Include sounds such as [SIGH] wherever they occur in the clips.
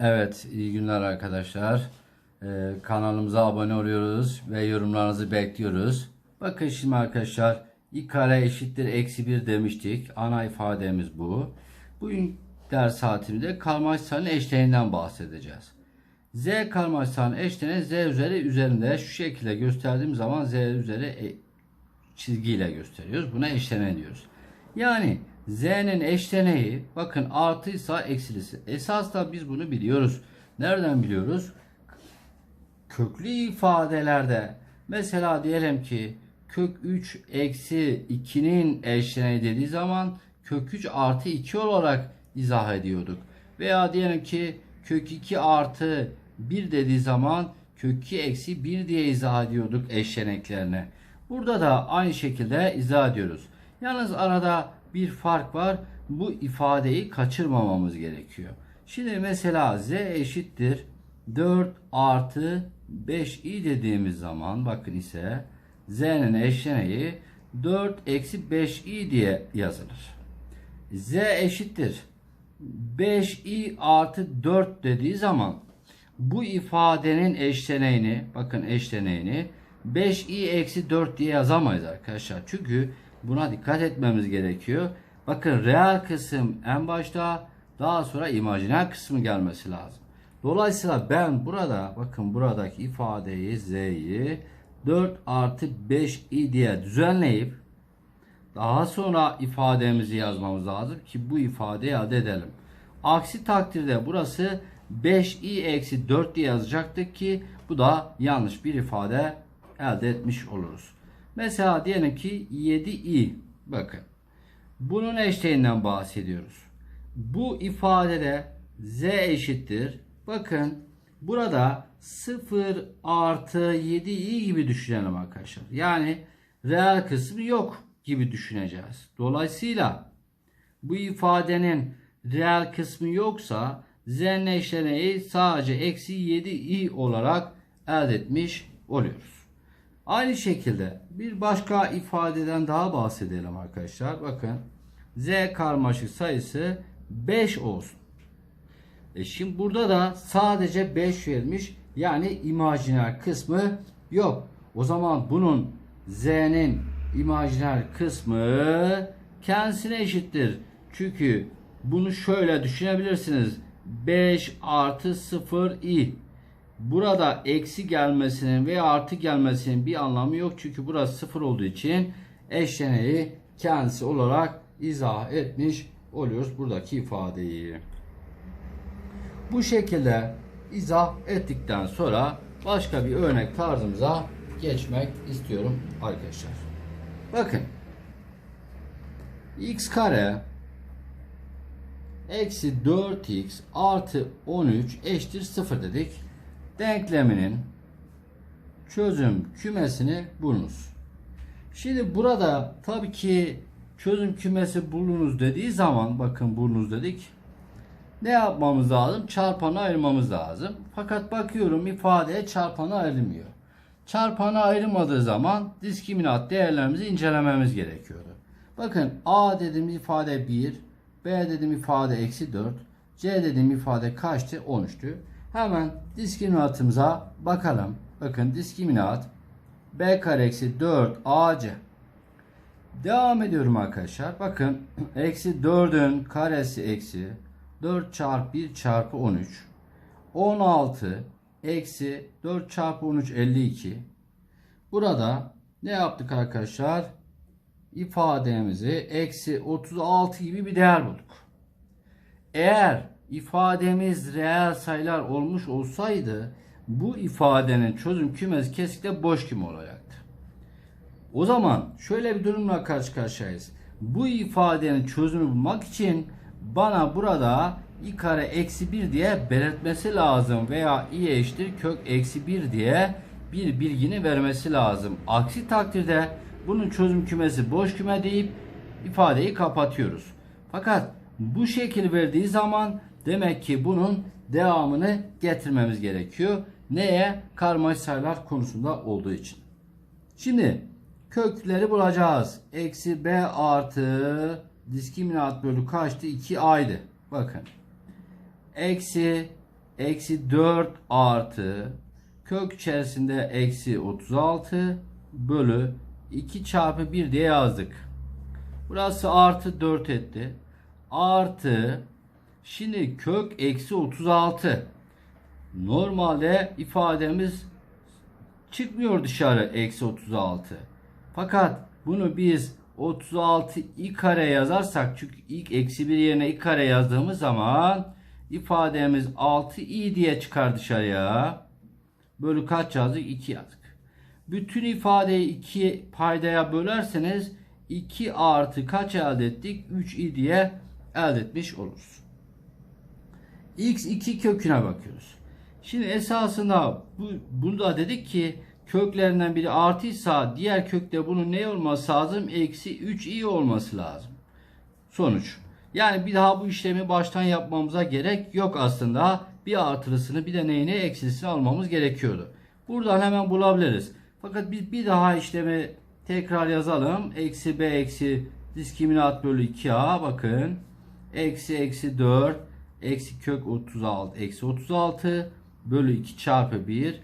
Evet, iyi günler arkadaşlar. Ee, kanalımıza abone oluyoruz ve yorumlarınızı bekliyoruz. Bakın şimdi arkadaşlar, i kare eşittir eksi 1 demiştik. Ana ifademiz bu. Bugün ders saatimizde karmaşıkların eşleniğinden bahsedeceğiz. Z karmaşıkların eşleniği Z üzeri üzerinde şu şekilde gösterdiğim zaman Z üzeri e- çizgiyle gösteriyoruz. Buna eşlenen diyoruz. Yani z'nin eşleneği bakın artıysa eksilisi. Esas da biz bunu biliyoruz. Nereden biliyoruz? Köklü ifadelerde mesela diyelim ki kök 3 eksi 2'nin eşleneği dediği zaman kök 3 artı 2 olarak izah ediyorduk. Veya diyelim ki kök 2 artı 1 dediği zaman kök 2 eksi 1 diye izah ediyorduk eşleneklerini. Burada da aynı şekilde izah ediyoruz. Yalnız arada bir fark var. Bu ifadeyi kaçırmamamız gerekiyor. Şimdi mesela z eşittir 4 artı 5i dediğimiz zaman bakın ise z'nin eşleneği 4 eksi 5i diye yazılır. z eşittir 5i artı 4 dediği zaman bu ifadenin eşleneğini bakın eşleneğini 5i eksi 4 diye yazamayız arkadaşlar. Çünkü buna dikkat etmemiz gerekiyor. Bakın reel kısım en başta daha sonra imajiner kısmı gelmesi lazım. Dolayısıyla ben burada bakın buradaki ifadeyi z'yi 4 artı 5i diye düzenleyip daha sonra ifademizi yazmamız lazım ki bu ifadeyi elde edelim. Aksi takdirde burası 5i eksi 4 diye yazacaktık ki bu da yanlış bir ifade elde etmiş oluruz. Mesela diyelim ki 7i bakın. Bunun eşdeğinden bahsediyoruz. Bu ifadede z eşittir. Bakın burada 0 artı 7i gibi düşünelim arkadaşlar. Yani reel kısmı yok gibi düşüneceğiz. Dolayısıyla bu ifadenin reel kısmı yoksa z'nin eşleneği sadece eksi 7i olarak elde etmiş oluyoruz. Aynı şekilde bir başka ifadeden daha bahsedelim arkadaşlar. Bakın z karmaşık sayısı 5 olsun. E şimdi burada da sadece 5 verilmiş. Yani imajiner kısmı yok. O zaman bunun z'nin imajiner kısmı kendisine eşittir. Çünkü bunu şöyle düşünebilirsiniz. 5 artı 0 i. Burada eksi gelmesinin veya artı gelmesinin bir anlamı yok. Çünkü burası 0 olduğu için eşleneği kendisi olarak izah etmiş oluyoruz buradaki ifadeyi. Bu şekilde izah ettikten sonra başka bir örnek tarzımıza geçmek istiyorum arkadaşlar. Bakın x kare eksi 4x artı 13 eşittir 0 dedik. Denkleminin çözüm kümesini bulunuz. Şimdi burada tabii ki çözüm kümesi bulunuz dediği zaman bakın bulunuz dedik. Ne yapmamız lazım? Çarpanı ayırmamız lazım. Fakat bakıyorum ifadeye çarpanı ayrılmıyor. Çarpanı ayrılmadığı zaman diskriminant değerlerimizi incelememiz gerekiyordu. Bakın A dediğim ifade 1, B dediğim ifade eksi 4, C dediğim ifade kaçtı? 13'tü. Hemen diskriminantımıza bakalım. Bakın diskriminant B kare eksi 4 AC. Devam ediyorum arkadaşlar. Bakın [CLEARS THROAT] eksi 4'ün karesi eksi 4 çarpı 1 çarpı 13. 16 eksi 4 çarpı 13 52. Burada ne yaptık arkadaşlar? ifademizi eksi 36 gibi bir değer bulduk. Eğer ifademiz reel sayılar olmuş olsaydı bu ifadenin çözüm kümesi kesinlikle boş küme olacaktı. O zaman şöyle bir durumla karşı karşıyayız. Bu ifadenin çözümü bulmak için bana burada i kare eksi 1 diye belirtmesi lazım veya i eşittir kök eksi 1 diye bir bilgini vermesi lazım. Aksi takdirde bunun çözüm kümesi boş küme deyip ifadeyi kapatıyoruz. Fakat bu şekil verdiği zaman demek ki bunun devamını getirmemiz gerekiyor. Neye? Karmaşık sayılar konusunda olduğu için. Şimdi kökleri bulacağız. Eksi b artı diskriminant bölü kaçtı? 2a'ydı. Bakın. Eksi eksi 4 artı kök içerisinde eksi 36 bölü 2 çarpı 1 diye yazdık. Burası artı 4 etti. Artı şimdi kök eksi 36. Normalde ifademiz çıkmıyor dışarı eksi 36. Fakat bunu biz 36 i kare yazarsak çünkü ilk eksi 1 yerine i kare yazdığımız zaman ifademiz 6 i diye çıkar dışarıya. Bölü kaç yazdık? 2 yazdık. Bütün ifadeyi 2 paydaya bölerseniz 2 artı kaç elde ettik? 3 i diye elde etmiş oluruz. X2 köküne bakıyoruz. Şimdi esasında bu, bunda dedik ki köklerinden biri artıysa diğer kökte bunun ne olması lazım? Eksi 3i olması lazım. Sonuç. Yani bir daha bu işlemi baştan yapmamıza gerek yok aslında. Bir artılısını bir de neyini eksilisini almamız gerekiyordu. Buradan hemen bulabiliriz. Fakat biz bir daha işlemi tekrar yazalım. Eksi b eksi diskriminat bölü 2a bakın. Eksi eksi 4 eksi kök 36 eksi 36 bölü 2 çarpı 1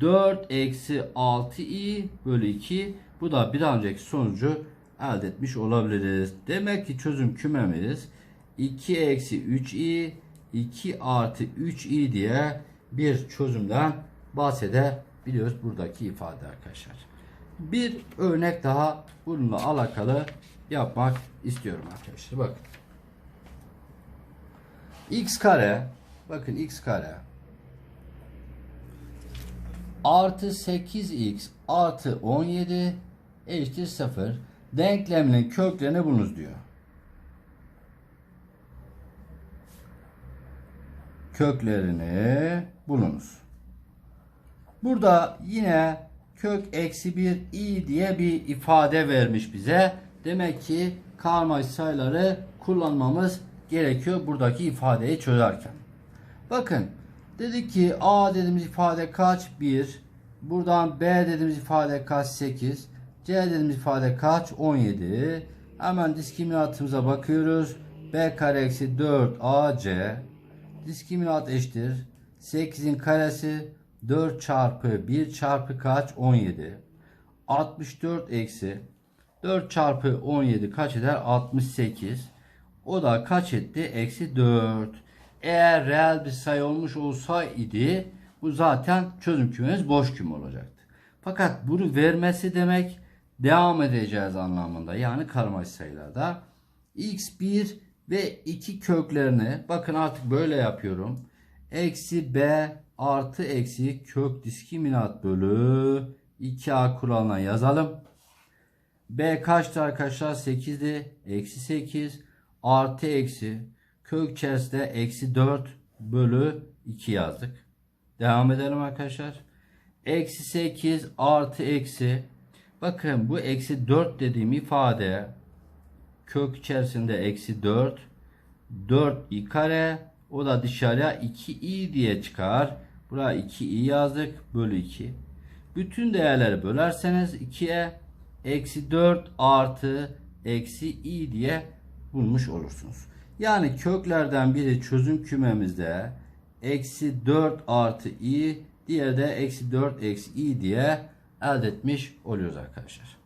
4 eksi 6i bölü 2 bu da bir önceki sonucu elde etmiş olabiliriz. Demek ki çözüm kümemiz 2 eksi 3i 2 artı 3i diye bir çözümden bahsedebiliyoruz buradaki ifade arkadaşlar. Bir örnek daha bununla alakalı yapmak istiyorum arkadaşlar. Bakın. X kare bakın x kare artı 8x artı 17 eşittir 0 denkleminin köklerini bulunuz diyor. Köklerini bulunuz. Burada yine kök eksi 1 i diye bir ifade vermiş bize. Demek ki karmaşık sayıları kullanmamız gerekiyor buradaki ifadeyi çözerken. Bakın dedik ki a dediğimiz ifade kaç? 1. Buradan b dediğimiz ifade kaç? 8. c dediğimiz ifade kaç? 17. Hemen diskriminatımıza bakıyoruz. b kare eksi 4 ac diskriminat eşittir. 8'in karesi 4 çarpı 1 çarpı kaç? 17. 64 eksi 4 çarpı 17 kaç eder? 68. O da kaç etti? Eksi 4. Eğer reel bir sayı olmuş olsaydı bu zaten çözüm kümemiz boş küme olacaktı. Fakat bunu vermesi demek devam edeceğiz anlamında. Yani karmaşık sayılarda x1 ve 2 köklerini bakın artık böyle yapıyorum. Eksi b artı eksi kök diskriminat bölü 2a kuralına yazalım. b kaçtı arkadaşlar? 8'di. Eksi 8 artı eksi kök içerisinde eksi 4 bölü 2 yazdık. Devam edelim arkadaşlar. Eksi 8 artı eksi bakın bu eksi 4 dediğim ifade kök içerisinde eksi 4 4 i kare o da dışarıya 2i diye çıkar. Buraya 2i yazdık bölü 2. Bütün değerleri bölerseniz 2'ye eksi 4 artı eksi i diye bulmuş olursunuz. Yani köklerden biri çözüm kümemizde eksi 4 artı i diğeri de eksi 4 eksi i diye elde etmiş oluyoruz arkadaşlar.